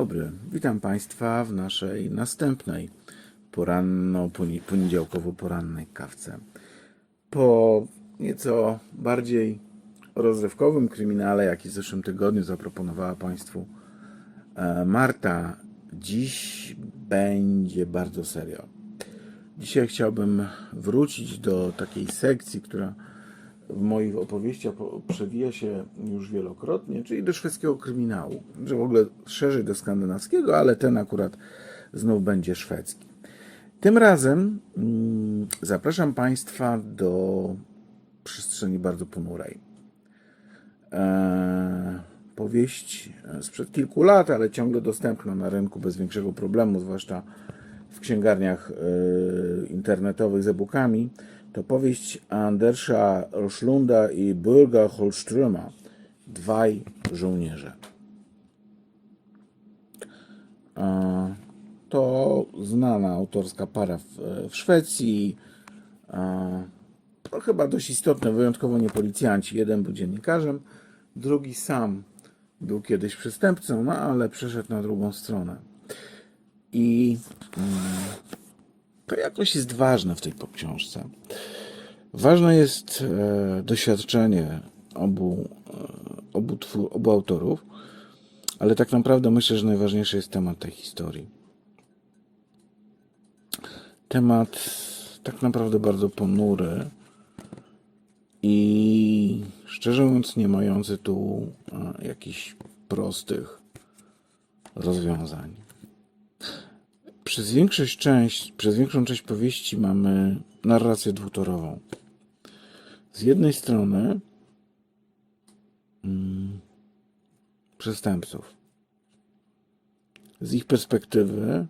dobry, witam Państwa w naszej następnej poranno-poniedziałkowo-porannej kawce. Po nieco bardziej rozrywkowym kryminale, jaki w zeszłym tygodniu zaproponowała Państwu e, Marta, dziś będzie bardzo serio. Dzisiaj chciałbym wrócić do takiej sekcji, która w moich opowieściach po- przewija się już wielokrotnie, czyli do szwedzkiego kryminału, że w ogóle szerzej do skandynawskiego, ale ten akurat znów będzie szwedzki. Tym razem mm, zapraszam Państwa do przestrzeni bardzo ponurej. Eee, powieść sprzed kilku lat, ale ciągle dostępna na rynku bez większego problemu, zwłaszcza w księgarniach e, internetowych z e-bookami, to powieść Andersa Roslunda i Bürga Holströma Dwaj żołnierze. To znana autorska para w, Szwecji. To chyba dość istotne, wyjątkowo nie policjanci. Jeden był dziennikarzem, drugi sam był kiedyś przestępcą, no ale przeszedł na drugą stronę. I mm, to jakoś jest ważne w tej książce. Ważne jest e, doświadczenie obu, e, obu, twór, obu autorów, ale tak naprawdę myślę, że najważniejszy jest temat tej historii. Temat tak naprawdę bardzo ponury i szczerze mówiąc nie mający tu e, jakichś prostych rozwiązań. Przez większość część, przez większą część powieści mamy narrację dwutorową. Z jednej strony mm, przestępców. Z ich perspektywy,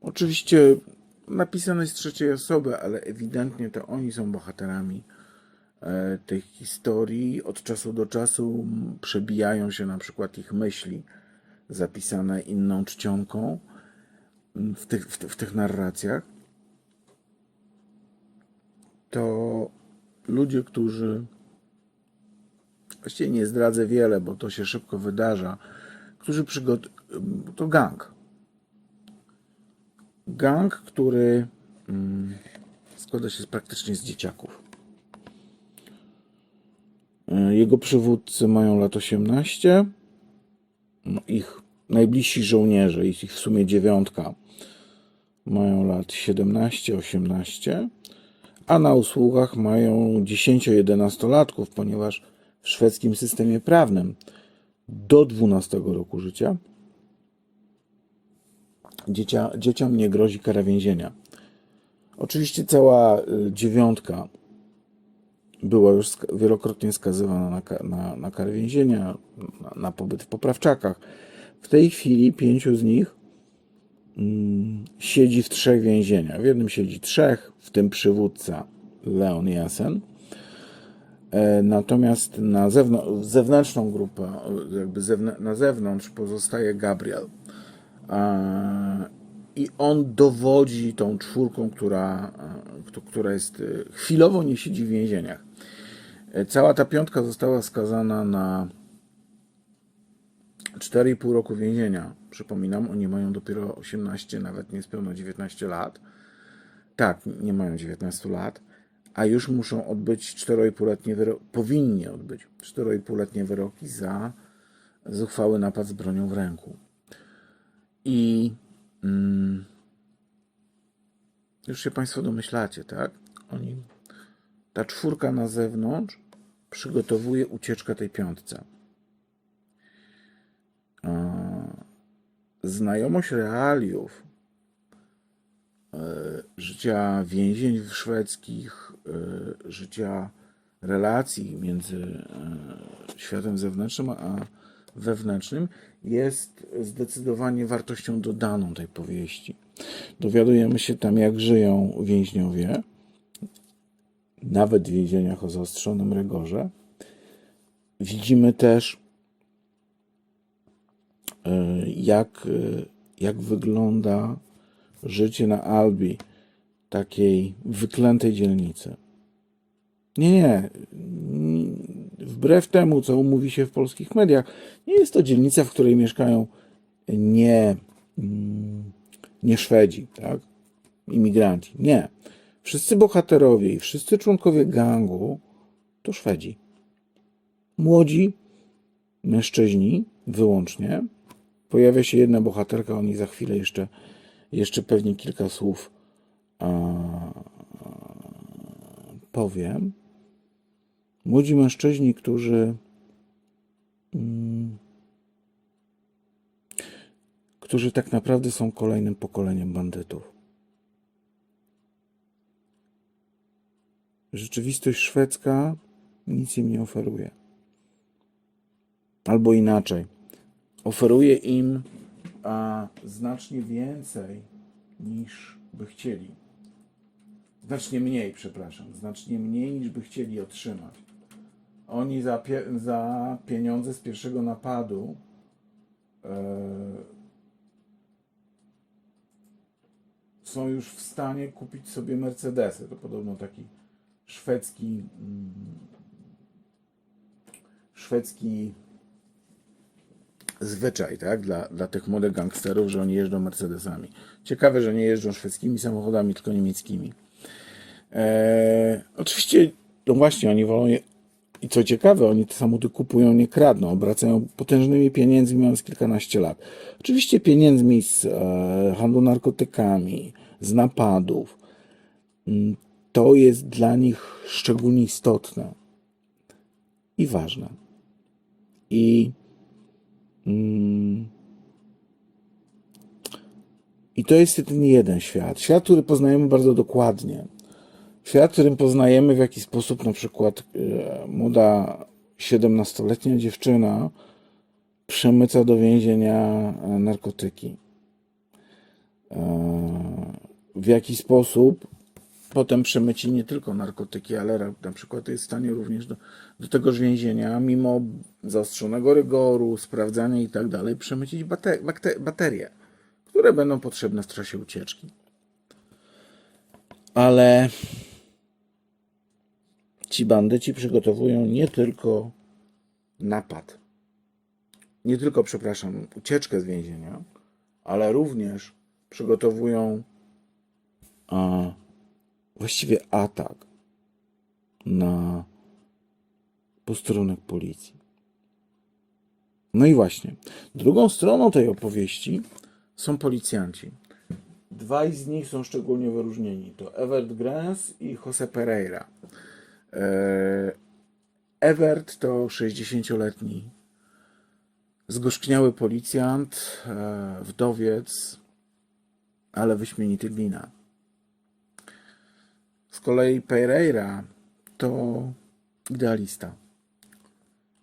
oczywiście napisane z trzeciej osoby, ale ewidentnie to oni są bohaterami e, tej historii. Od czasu do czasu m, przebijają się na przykład ich myśli zapisane inną czcionką w tych, w, w tych narracjach. To ludzie, którzy właściwie nie zdradzę wiele, bo to się szybko wydarza, którzy przygot... to gang. Gang, który mm, składa się praktycznie z dzieciaków. Y, Jego przywódcy mają lat 18. No, ich najbliżsi żołnierze, jest ich w sumie dziewiątka, mają lat 17-18 a na usługach mają 10-11-latków, ponieważ w szwedzkim systemie prawnym do 12 roku życia dziecia, dzieciom nie grozi kara więzienia. Oczywiście cała y, dziewiątka była już wielokrotnie skazywana na, na, na karę więzienia, na, na pobyt w poprawczakach. W tej chwili pięciu z nich siedzi w trzech więzieniach. W jednym siedzi trzech, w tym przywódca Leon Jensen. E, Natomiast na zewnątrz, zewnętrzną grupę, jakby na zewnątrz pozostaje Gabriel. E, I on dowodzi tą czwórką, która, e, któ- która jest chwilowo nie siedzi w więzieniach. Cała ta piątka została skazana na 4,5 roku więzienia. Przypominam, oni mają dopiero 18, nawet niespełna 19 lat. Tak, nie mają 19 lat, a już muszą odbyć 4,5-letnie wyroki, powinni odbyć 4,5-letnie wyroki za zuchwały napad z bronią w ręku. I mm, już się Państwo domyślacie, tak? Oni, ta czwórka na zewnątrz przygotowuje ucieczkę tej piątce. Znajomość realiów e, życia więzień szwedzkich, e, życia relacji między e, światem zewnętrznym a wewnętrznym jest zdecydowanie wartością dodaną tej powieści. Dowiadujemy się tam, jak żyją więźniowie, nawet w więzieniach o zaostrzonym rygorze. Widzimy też jak, e, jak wygląda życie na Albi, takiej wyklętej dzielnicy. Nie, nie. Wbrew temu, co mówi się w polskich mediach, nie jest to dzielnica, w której mieszkają nie, mm, nie Szwedzi, tak? Imigranci. Nie. Wszyscy bohaterowie i wszyscy członkowie gangu to Szwedzi. Młodzi mężczyźni wyłącznie. Pojawia się jedna bohaterka, o niej za chwilę jeszcze, jeszcze pewnie kilka słów a, powiem. Młodzi mężczyźni, którzy mm, którzy tak naprawdę są kolejnym pokoleniem bandytów. Rzeczywistość szwedzka nic im nie oferuje. Albo inaczej, oferuje im a, znacznie więcej niż by chcieli. Znacznie mniej, przepraszam, znacznie mniej niż by chcieli otrzymać. Oni za, pie- za pieniądze z pierwszego napadu e, są już w stanie kupić sobie Mercedesy. To podobno taki szwedzki mm, szwedzki zwyczaj, tak, dla, dla tych młodych gangsterów, że oni jeżdżą Mercedesami. Ciekawe, że nie jeżdżą szwedzkimi samochodami, tylko niemieckimi. Eee, oczywiście, no właśnie, oni wolą je, i co ciekawe, oni te samochody kupują, nie kradną, obracają potężnymi pieniędzmi, mając kilkanaście lat. Oczywiście pieniędzmi z e, handlu narkotykami, z napadów. Mm, To jest dla nich szczególnie istotne i ważne. I i to jest ten jeden świat. Świat, który poznajemy bardzo dokładnie. Świat, którym poznajemy w jaki sposób na przykład e, młoda 17-letnia dziewczyna przemyca do więzienia e, narkotyki. E, W jaki sposób potem przemyci nie tylko narkotyki, ale na przykład jest w stanie również do, do tegoż więzienia, mimo zaostrzonego rygoru, sprawdzania i tak dalej, przemycić baterie, które będą potrzebne w czasie ucieczki. Ale ci bandyci przygotowują nie tylko napad, nie tylko, przepraszam, ucieczkę z więzienia, ale również przygotowują a, właściwie atak na posterunek policji. No i właśnie, drugą stroną tej opowieści są policjanci. Dwaj z nich są szczególnie wyróżnieni. To Evert Grens i Jose Pereira. E, Evert to 60-letni zgorzkniały policjant, e, wdowiec, ale wyśmienity glina. Z kolei Pereira to idealista.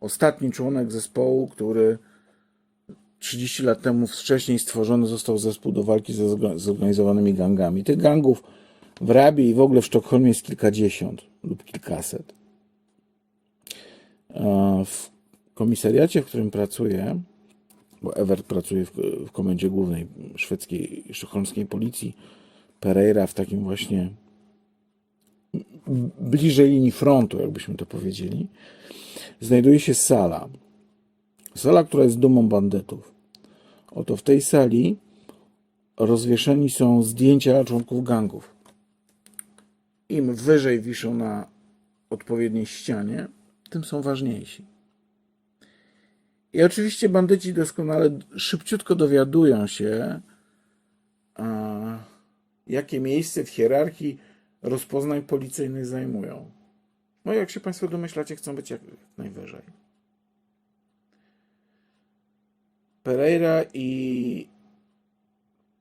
Ostatni członek zespołu, który 30 lat temu wcześniej stworzony został zespół do walki ze zorga- zorganizowanymi gangami. Tych gangów w Rabii i w ogóle w Sztokholmie jest kilkadziesiąt lub kilkaset. A W komisariacie, w którym pracuję, bo Evert pracuje w komendzie głównej szwedzkiej, sztokholmskiej policji, Pereira w takim właśnie bliżej linii frontu, jakbyśmy to powiedzieli, znajduje się sala. Sala, która jest dumą bandytów. Oto w tej sali rozwieszeni są zdjęcia członków gangów. Im wyżej wiszą na odpowiedniej ścianie, tym są ważniejsi. I oczywiście bandyci doskonale szybciutko dowiadują się, jakie miejsce w hierarchii rozpoznań policyjnych zajmują. No jak się Państwo domyślacie, chcą być jak najwyżej. Pereira i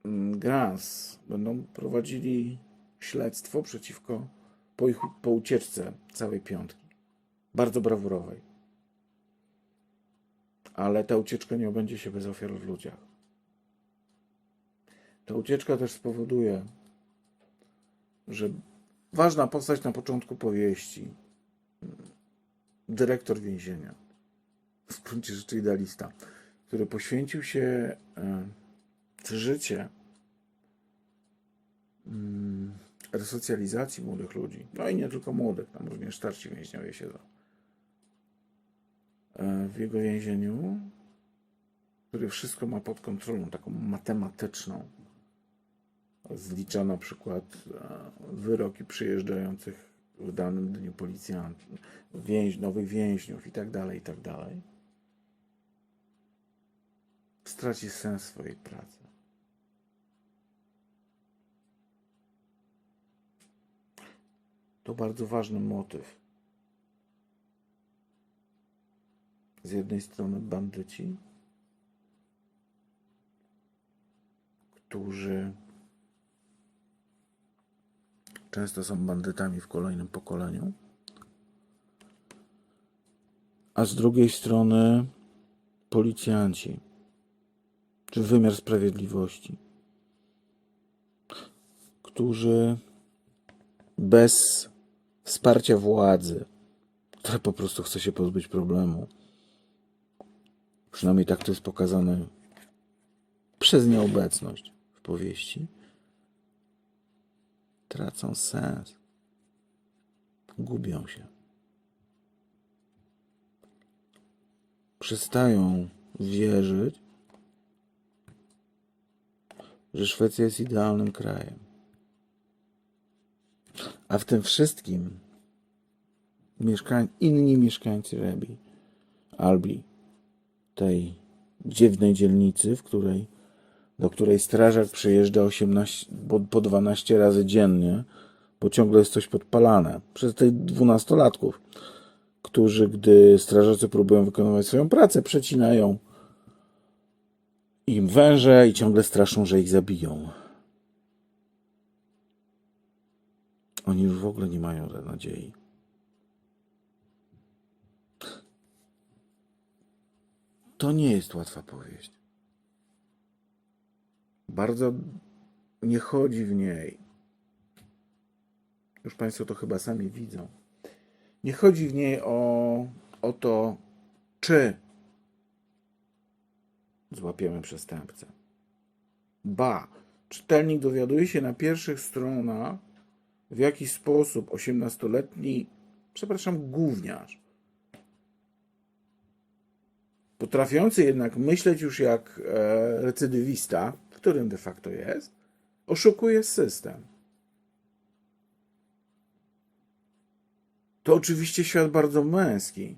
mm, Grans będą prowadzili śledztwo przeciwko po, ich, po ucieczce całej piątki. Bardzo brawurowej. Ale ta ucieczka nie obędzie się bez ofiar w ludziach. Ta ucieczka też spowoduje, że ważna postać na początku powieści, dyrektor więzienia, w gruncie rzeczy idealista, który poświęcił się e, życie mm, resocjalizacji młodych ludzi, no i nie tylko młodych, tam również starsi więźniowie siedzą. E, W jego więzieniu który wszystko ma pod kontrolą, taką matematyczną. Zlicza na przykład e, wyroki przyjeżdżających w danym dniu policjantów, więź, nowych więźniów i tak dalej, i tak. Straci sens swojej pracy. To bardzo ważny motyw. Z jednej strony bandyci, którzy często są bandytami w kolejnym pokoleniu, a z drugiej strony policjanci, czy wymiar sprawiedliwości, którzy bez wsparcia władzy, która po prostu chce się pozbyć problemu, przynajmniej tak to jest pokazane przez nieobecność w powieści, tracą sens. Gubią się. Przestają wierzyć, że Szwecja jest idealnym krajem. A w tym wszystkim mieszkań, inni mieszkańcy Rebi, Albi, tej dziwnej dzielnicy, w której, do której strażak przyjeżdża 18, po, po 12 razy dziennie, bo ciągle jest coś podpalane. Przez tych dwunastolatków, którzy, gdy strażacy próbują wykonywać swoją pracę, przecinają im węże i ciągle straszą, że ich zabiją. Oni już w ogóle nie mają nadziei. To nie jest łatwa powieść. Bardzo nie chodzi w niej. Już Państwo to chyba sami widzą. Nie chodzi w niej o, o to, czy złapiemy przestępcę. Ba, czytelnik dowiaduje się na pierwszych stronach, w jaki sposób 18-letni, przepraszam, gówniarz, potrafiący jednak myśleć już jak e, recydywista, którym de facto jest, oszukuje system. To oczywiście świat bardzo męski.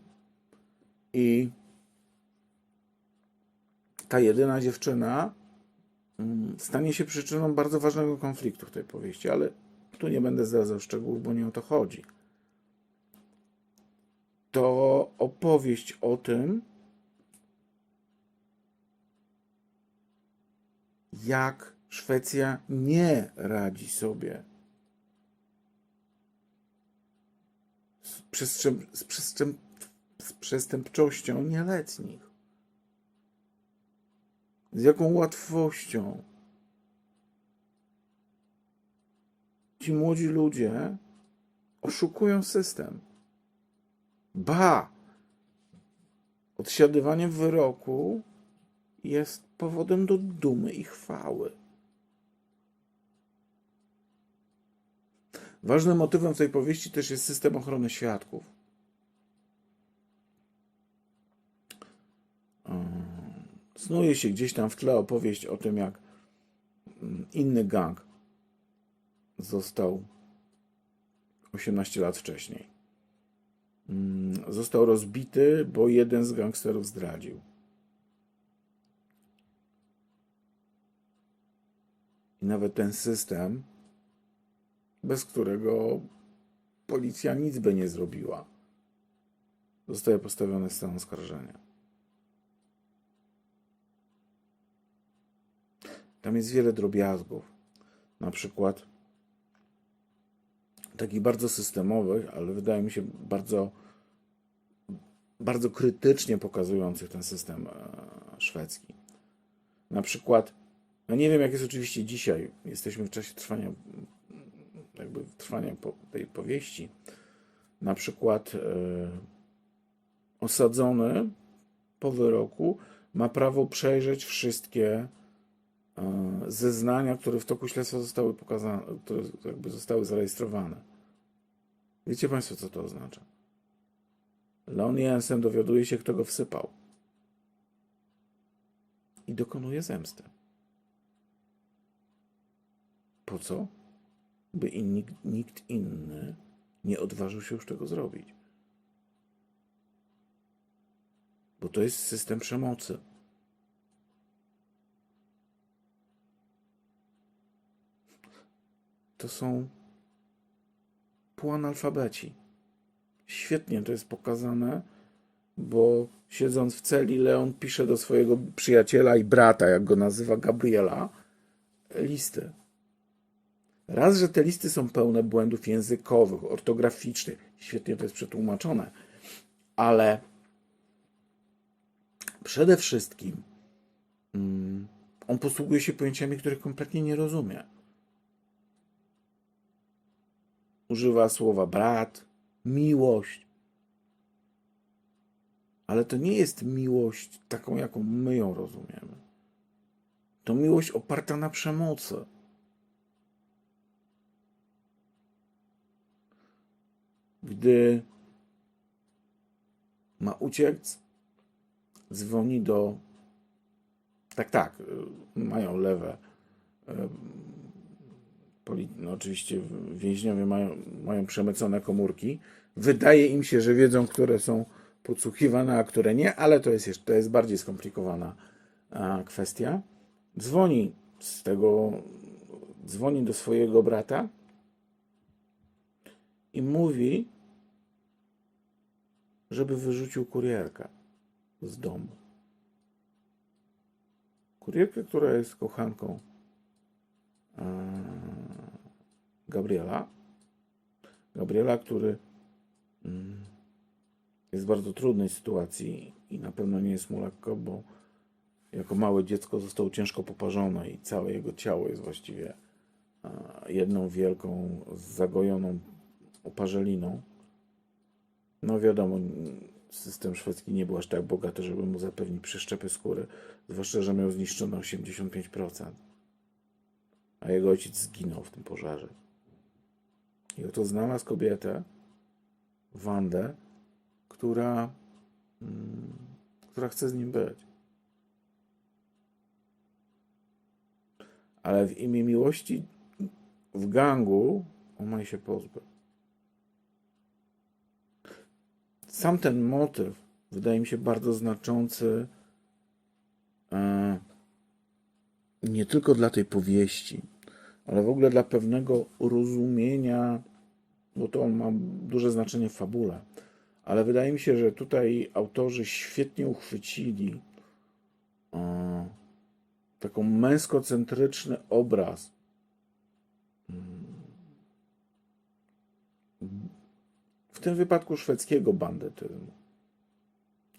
I ta jedyna dziewczyna mm, stanie się przyczyną bardzo ważnego konfliktu w tej powieści, ale tu nie będę zdradzał szczegółów, bo nie o to chodzi. To opowieść o tym, jak Szwecja nie radzi sobie z, przestrzem, z, przestrzem, z przestępczością nieletnich. Z jaką łatwością ci młodzi ludzie oszukują system. Ba! Odsiadywanie wyroku jest powodem do dumy i chwały. Ważnym motywem tej powieści też jest system ochrony świadków. Snuje się gdzieś tam w tle opowieść o tym, jak inny gang został 18 lat wcześniej. Został rozbity, bo jeden z gangsterów zdradził. Nawet ten system, bez którego policja nic by nie zrobiła, zostaje postawiony stan oskarżenia. Tam jest wiele drobiazgów. Na przykład takich bardzo systemowych, ale wydaje mi się bardzo, bardzo krytycznie pokazujących ten system e, szwedzki. Na przykład no nie wiem, jak jest oczywiście dzisiaj. Jesteśmy w czasie trwania, jakby trwania tej powieści. Na przykład e, osadzony po wyroku ma prawo przejrzeć wszystkie e, zeznania, które w toku śledztwa zostały pokazane, które jakby zostały zarejestrowane. Wiecie Państwo, co to oznacza? Leon Jensen dowiaduje się, kto go wsypał. i dokonuje zemsty. Po co? By i nikt, nikt inny nie odważył się już tego zrobić. Bo to jest system przemocy. To są półanalfabeci. Świetnie to jest pokazane, bo siedząc w celi, Leon pisze do swojego przyjaciela i brata, jak go nazywa Gabriela, listy. Raz, że te listy są pełne błędów językowych, ortograficznych, świetnie to jest przetłumaczone, ale przede wszystkim mm, on posługuje się pojęciami, których kompletnie nie rozumie. Używa słowa brat, miłość. Ale to nie jest miłość taką, jaką my ją rozumiemy. To miłość oparta na przemocy. Gdy ma uciec, dzwoni do. Tak, tak, y, mają lewe. y. No oczywiście więźniowie mają, mają przemycone komórki. Wydaje im się, że wiedzą, które są podsłuchiwane, a które nie, ale to jest, jeszcze, to jest bardziej skomplikowana kwestia. Dzwoni z tego, dzwoni do swojego brata i mówi, żeby wyrzucił kurierkę z domu. Kurierkę, która jest kochanką e, Gabriela. Gabriela, który mm, jest w bardzo trudnej sytuacji i na pewno nie jest mu lekko, bo jako małe dziecko został ciężko poparzone i całe jego ciało jest właściwie e, jedną wielką, zagojoną oparzeliną. No wiadomo, system szwedzki nie był aż tak bogaty, żeby mu zapewnić przeszczepy skóry, zwłaszcza, że miał zniszczone 85%. A jego ojciec zginął w tym pożarze. I oto znalazł kobietę, Wandę, która, mm, która chce z nim być. Ale w imię miłości w gangu on ma się pozbyć. Sam ten motyw wydaje mi się bardzo znaczący e, nie tylko dla tej powieści, ale w ogóle dla pewnego rozumienia, bo to on ma duże znaczenie w fabule. Ale wydaje mi się, że tutaj autorzy świetnie uchwycili e, taką męskocentryczny obraz w tym wypadku szwedzkiego bandytyzmu,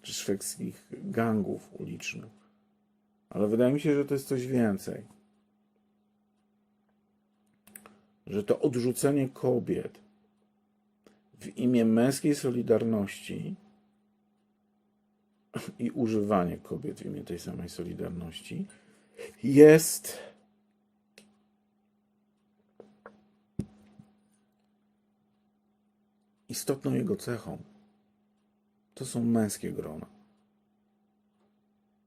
czy szwedzkich gangów ulicznych. Ale wydaje mi się, że to jest coś więcej. Że to odrzucenie kobiet w imię męskiej solidarności i używanie kobiet w imię tej samej solidarności jest istotną jego cechą. To są męskie grona.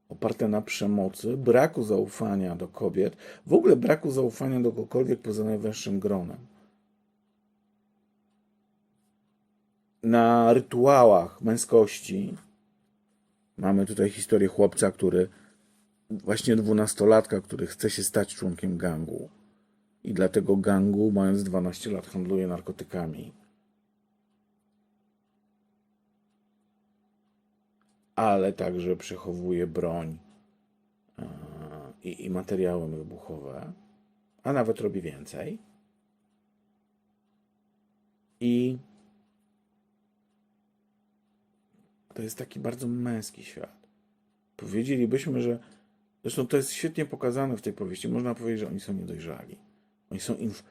Oparte na przemocy, braku zaufania do kobiet, w ogóle braku zaufania do kogokolwiek poza najwęższym gronem. Na rytuałach męskości mamy tutaj historię chłopca, który właśnie dwunastolatka, który chce się stać członkiem gangu. I dla tego gangu, mając 12 lat, handluje narkotykami. Ale także przechowuje broń e, i, i materiały wybuchowe, a nawet robi więcej. I to jest taki bardzo męski świat. Powiedzielibyśmy, że zresztą to jest świetnie pokazane w tej powieści. Można powiedzieć, że oni są niedojrzali. Oni są inf...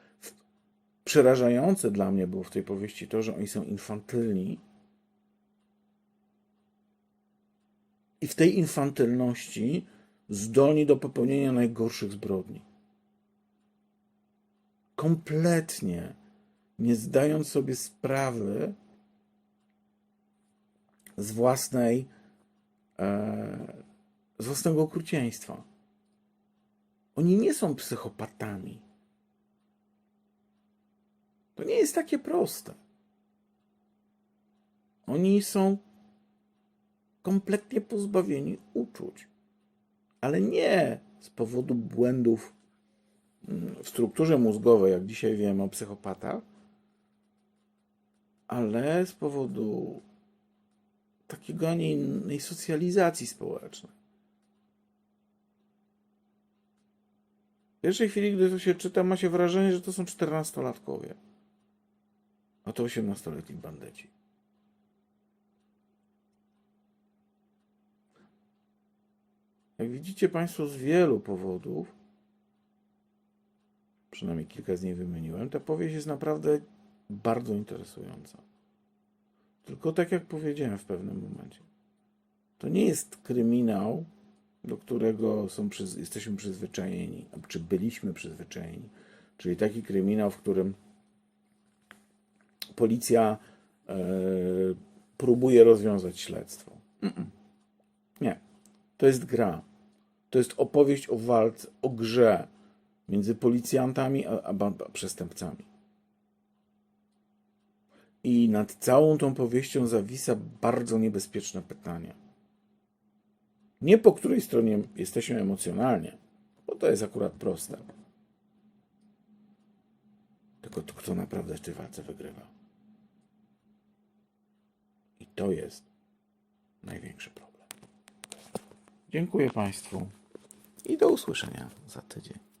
przerażające dla mnie było w tej powieści to, że oni są infantylni i w tej infantylności zdolni do popełnienia najgorszych zbrodni. Kompletnie nie zdając sobie sprawy z własnej, e, z własnego okrucieństwa. Oni nie są psychopatami. To nie jest takie proste. Oni są kompletnie pozbawieni uczuć, ale nie z powodu błędów mm, w strukturze mózgowej, jak dzisiaj wiemy o psychopatach, ale z powodu takiego, a nie innej socjalizacji społecznej. W pierwszej chwili, gdy to się czyta, ma się wrażenie, że to są czternastolatkowie, a to osiemnastoletni bandyci. Jak widzicie Państwo, z wielu powodów, przynajmniej kilka z nich wymieniłem, ta powieść jest naprawdę bardzo interesująca. Tylko tak jak powiedziałem w pewnym momencie, to nie jest kryminał, do którego są, jesteśmy przyzwyczajeni, czy byliśmy przyzwyczajeni. Czyli taki kryminał, w którym policja e, próbuje rozwiązać śledztwo. Nie. To jest gra. To jest opowieść o walce, o grze między policjantami a, a ba- przestępcami. I nad całą tą powieścią zawisa bardzo niebezpieczne pytanie. Nie po której stronie jesteśmy emocjonalnie, bo to jest akurat proste. Tylko to, kto naprawdę w tej walce wygrywa. I to jest największy problem. Dziękuję Państwu i do usłyszenia za tydzień.